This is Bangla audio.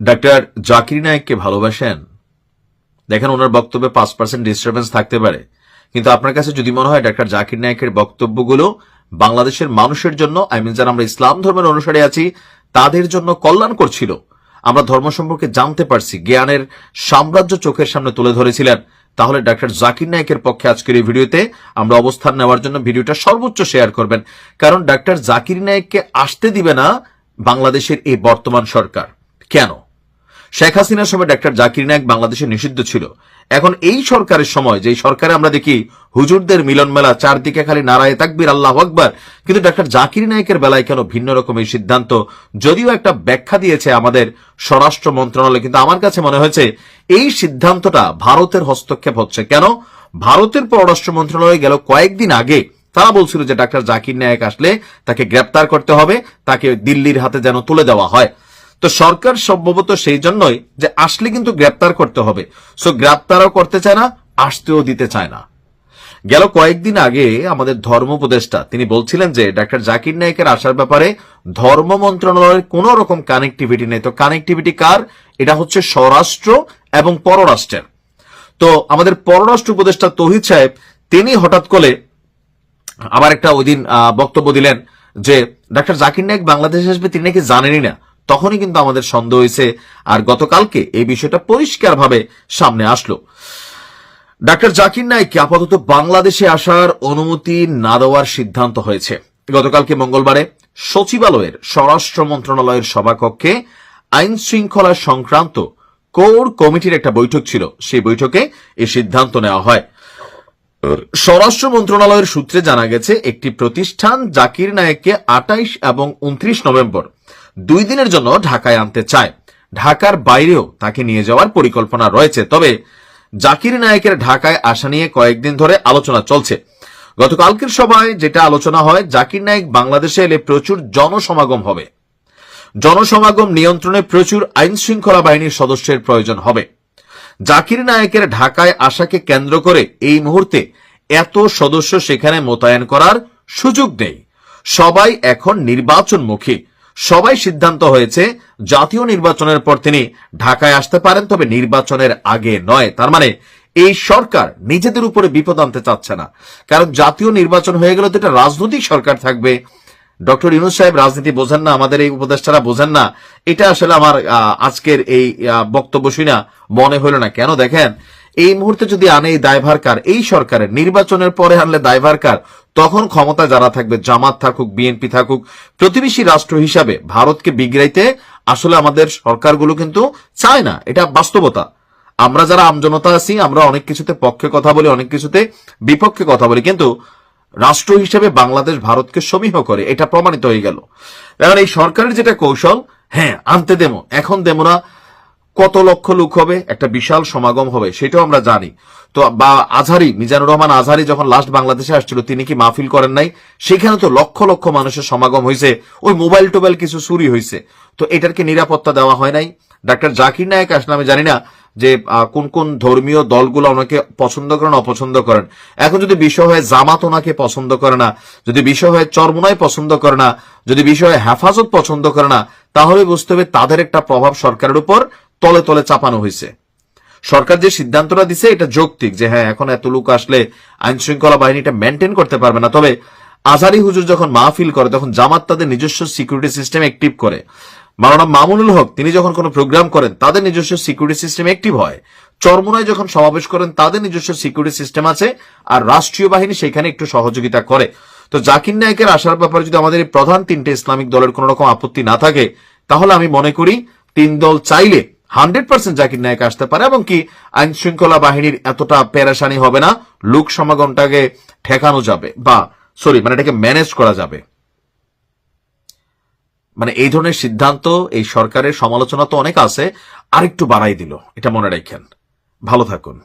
ডাক্তার জাকির নায়েককে ভালোবাসেন? দেখেন, ওনার বক্তব্যে পাঁচ পার্সেন্ট ডিস্টারবেন্স থাকতে পারে। কিন্তু আপনার কাছে যদি মনে হয় ডাক্তার জাকির নায়েকের বক্তব্যগুলো বাংলাদেশের মানুষের জন্য আই মিন যারা আমরা ইসলাম ধর্মের অনুসারে আছি, তাদের জন্য কল্যাণ করছিল আমরা ধর্ম সম্পর্কে জানতে পারছি, জ্ঞানের সাম্রাজ্য চোখের সামনে তুলে ধরেছিলেন। তাহলে ডাক্তার জাকির নায়কের পক্ষে আজকের এই ভিডিওতে আমরা অবস্থান নেওয়ার জন্য ভিডিওটা সর্বোচ্চ শেয়ার করবেন। কারণ ডাক্তার জাকির নায়েককে আসতে দিবে না বাংলাদেশের এই বর্তমান সরকার। কেন? শেখ হাসিনার সময় ডাক্তার জাকির নায়ক বাংলাদেশে নিষিদ্ধ ছিল। এখন এই সরকারের সময় যে সরকারে আমরা দেখি হুজুরদের মিলন মেলা, চারদিকে খালি নারায় তাকবির, আল্লাহ আকবার, কিন্তু ডাক্তার জাকির নায়কের বেলায় কেন ভিন্ন রকম এই সিদ্ধান্ত? যদিও একটা ব্যাখ্যা দিয়েছে আমাদের স্বরাষ্ট্র মন্ত্রণালয়, কিন্তু আমার কাছে মনে হয়েছে এই সিদ্ধান্তটা ভারতের হস্তক্ষেপ হচ্ছে কেন? ভারতের পররাষ্ট্র মন্ত্রণালয় গেল কয়েকদিন আগে, তারা বলছিল যে ডাক্তার জাকির নায়ক আসলে তাকে গ্রেপ্তার করতে হবে, তাকে দিল্লির হাতে যেন তুলে দেওয়া হয়। তো সরকার সম্ভবত সেই জন্যই যে আসলে কিন্তু গ্রেপ্তার করতে হবে। সো গ্রেপ্তারও করতে চায় না, আসতেও দিতে চায় না। গেল কয়েকদিন আগে আমাদের ধর্ম উপদেষ্টা, তিনি বলছিলেন যে ডাক্তার জাকির নায়কের আসার ব্যাপারে ধর্ম মন্ত্রণালয়ের কোন রকম কানেক্টিভিটি নেই। তো কানেক্টিভিটি কার? এটা হচ্ছে স্বরাষ্ট্র এবং পররাষ্ট্রের। তো আমাদের পররাষ্ট্র উপদেষ্টা তহিদ সাহেব, তিনি হঠাৎ করে আবার একটা ওই দিন বক্তব্য দিলেন যে, ডাক্তার জাকির নায়ক বাংলাদেশে আসবে? তিনি নাকি জানেনই না। তখনই কিন্তু আমাদের সন্দেহ হয়েছে আর গতকালকে এই বিষয়টা পরিষ্কারভাবে সামনে আসলো। ডাক্তার জাকির নাইককে আপাতত বাংলাদেশে আসার অনুমতি না দেওয়ার সিদ্ধান্ত হয়েছে। গতকালকে মঙ্গলবারে সচিবালয়ের স্বরাষ্ট্র মন্ত্রণালয়ের সভাকক্ষে আইন শৃঙ্খলা সংক্রান্ত কোর কমিটির একটা বৈঠক ছিল। সেই বৈঠকে এই সিদ্ধান্ত নেওয়া হয়। স্বরাষ্ট্র মন্ত্রণালয়ের সূত্রে জানা গেছে, একটি প্রতিষ্ঠান জাকির নায়েককে আটাইশ এবং উনত্রিশ নভেম্বর দুই দিনের জন্য ঢাকায় আনতে চায়। ঢাকার বাইরেও তাকে নিয়ে যাওয়ার পরিকল্পনা রয়েছে, তবে জাকির নায়েকের ঢাকায় আসা নিয়ে কয়েকদিন ধরে আলোচনা চলছে। গতকালকের সভায় যেটা আলোচনা হয়, জাকির নায়েক বাংলাদেশে এলে প্রচুর জনসমাগম হবে। জনসমাগম নিয়ন্ত্রণে প্রচুর আইন শৃঙ্খলা বাহিনীর সদস্যের প্রয়োজন হবে। জাকির নায়েকের ঢাকায় আসাকে কেন্দ্র করে এই মুহূর্তে এত সদস্য সেখানে মোতায়েন করার সুযোগ নেই। সবাই এখন নির্বাচনমুখী। সবাই সিদ্ধান্ত হয়েছে জাতীয় নির্বাচনের পর তিনি ঢাকায় আসতে পারেন, তবে নির্বাচনের আগে নয়। তার মানে এই সরকার নিজেদের উপরে বিপদ আনতে চাচ্ছে না। কারণ জাতীয় নির্বাচন হয়ে গেলে তো এটা রাজনৈতিক সরকার থাকবে। ডক্টর ইউনুস সাহেব, রাজনীতি বোঝেন না, আমাদের এই উপদেষ্টারা বোঝেন না। এটা আসলে আমার আজকের এই বক্তব্য শুনে মনে হলো না। কেন দেখেন এই মুহূর্তে যদি আনে এই দায়ভার কার, এই সরকারের, নির্বাচনের পরে আনলে দায়ভার কার, তখন ক্ষমতা যারা থাকবে, জামাত থাকুক বিএনপি থাকুক, প্রতিবেশী রাষ্ট্র হিসাবে ভারতকে বিগড়াইতে আসলে আমাদের সরকারগুলো কিন্তু চায় না, এটা বাস্তবতা। আমরা যারা আমজনতা আছি, আমরা অনেক কিছুতে পক্ষে কথা বলি, অনেক কিছুতে বিপক্ষে কথা বলি, কিন্তু রাষ্ট্র হিসেবে বাংলাদেশ ভারতকে সমীহ করে, এটা প্রমাণিত হয়ে গেল। এই সরকারের যেটা কৌশল হ্যাঁ আনতে দেবো, এখন দেবো না কত লক্ষ লোক হবে? একটা বিশাল সমাগম হবে, সেটাও আমরা জানি। তো বা আজহারি, মিজানুর রহমান আজহারি যখন লাস্ট বাংলাদেশে আসছিল, তিনি কি মাহফিল করেন নাই? সেখানে তো লক্ষ লক্ষ মানুষের সমাগম হয়েছে। ওই মোবাইল টোবাইল কিছু চুরি হয়েছে। তো এটার কি নিরাপত্তা দেওয়া হয় নাই? ডাক্তার জাকির নায়ক আসলে আমি জানি না যে কোন কোন ধর্মীয় দলগুলো ওনাকে পছন্দ করেন, অপছন্দ করেন। এখন যদি বিষয় হয় জামাত ওনাকে পছন্দ করে না, যদি বিষয় হয় চরমুনাই পছন্দ করে না, যদি বিষয় হেফাজত পছন্দ করে না, তাহলে বুঝতে হবে তাদের একটা প্রভাব সরকারের উপর তলে তলে চাপানো হয়েছে। সরকার যে সিদ্ধান্তটা দিছে, এটা যৌক্তিক যে হ্যাঁ এখন এত লোক আসলে আইন শৃঙ্খলা বাহিনীটা মেনটেন করতে পারবে না। তবে আজারি হুজুর যখন মাহফিল করে, তখন জামাত তাদের নিজস্ব সিকিউরিটি সিস্টেম অ্যাক্টিভ করে। মাওলানা মামুনুল হক, তিনি যখন কোনো প্রোগ্রাম করেন, তাদের নিজস্ব সিকিউরিটি সিস্টেম অ্যাক্টিভ হয়। চরমুনায় যখন সমাবেশ করেন, তাদের নিজস্ব সিকিউরিটি সিস্টেম আছে আর রাষ্ট্রীয় বাহিনী সেখানে একটু সহযোগিতা করে। তো জাকির নায়কের আসার ব্যাপারে যদি আমাদের প্রধান তিনটে ইসলামিক দলের কোনো রকম আপত্তি না থাকে, তাহলে আমি মনে করি তিন দল চাইলে হান্ড্রেড পার্সেন্ট জাকির নায়ক আসতে পারে এবং কি আইন শৃঙ্খলা বাহিনীর এতটা পেরেশানি হবে না, লোক সমাগমটাকে ঠেকানো যাবে বা সরি মানে এটাকে ম্যানেজ করা যাবে। মানে এই ধরনের সিদ্ধান্ত, এই সরকারের সমালোচনা তো অনেক আছে, আরেকটু বাড়াই দিল, এটা মনে রাখেন। ভালো থাকুন।